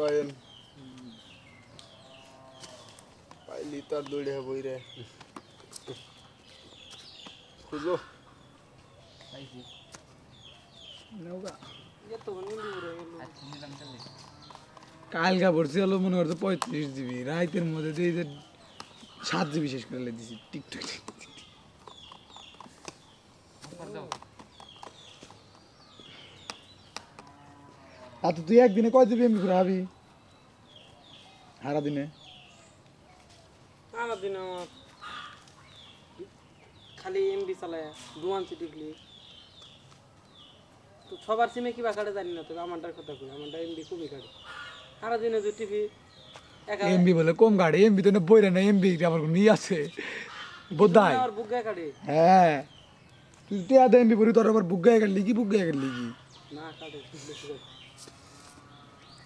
Coin. পাইলি তার দৌড়ে বই রে খুঁজো। কালকা ভরছি হলো মনে করছে পঁয়ত্রিশ জিবি। রাইতের মধ্যে দিয়ে যে সাত জিবি শেষ করে লে দিছি টিকটক আর তুই একদিনে কয় জিবি এমবি করে হাবি সারা দিনে আমার দিন আমার খালি এমবি চালায় দুয়ান ক্লি তো সবার সিমে কিবা কাটে জানি না তবে আমারটার কথা কই আমারটা এমবি খুবই কাটে। সারাদিনে যে টিভি এমবি বলে কম গাড়ি এমবি তো না বইরে না এমবি আবার নিয়ে আছে বোধাই আমার বুক গায়ে কাটে। হ্যাঁ। তুই টিয়া দে এমবি পড়ি তোর আবার বুক গায়ে গেলি কি বুক গায়ে কি? না কাটে।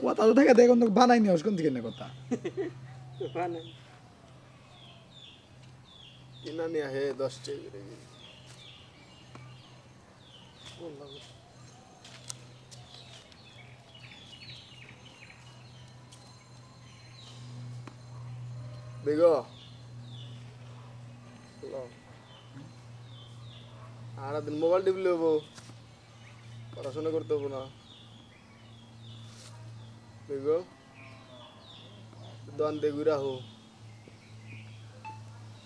কথা তো থাকে দেখুন তো বানাই নিয়ে কোন থেকে কথা কিনা নিয়ে হে দশ টাকা করে বললাম বেগো। আর দিন মোবাইল টিপলে হব পড়াশোনা করতে হব না। বেগো দোয়ান দে ঘুরা হো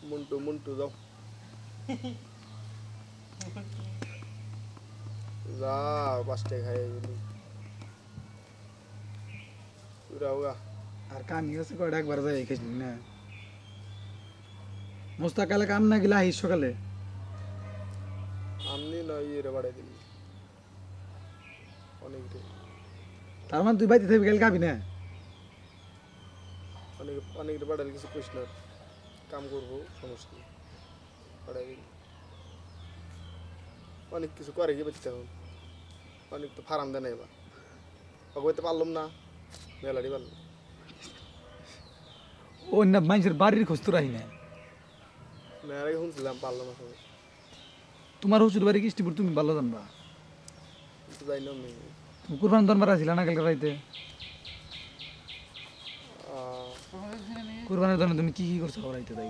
মুন্টু মুন্টু যাও যা পাঁচটা খাই গেলি ঘুরা হোগা আর কাম গেছে কয়টা একবার যাই খেস না মোস্তাকালে কাম না গেলে আহিস সকালে আমনি না ইয়ে বাড়াই দিলি অনেক তার মানে তুই বাইতে থাকবি গেলে খাবি না? অনেক অনেক রে কিছু কইস না কাম করব সমস্যা নেই। অনেক কিছু করে কি বাচ্চা এখন? অনেক তো ফার্ম দেয় না এবার। অগবাইতে পারলাম না মেলাটি পারলাম। না মানুষের বাড়ির খোঁজ তো রাহি না। মেলাকে শুনছিলাম পারলাম না তোমার হুচুর বাড়ি কিস্তিপুর তুমি ভালো জানবা? যাই না কুরবান দরবার আসিলা না কালকে রাইতে? কুরবানের জন্য তুমি কি কি করছ রাইতে তাই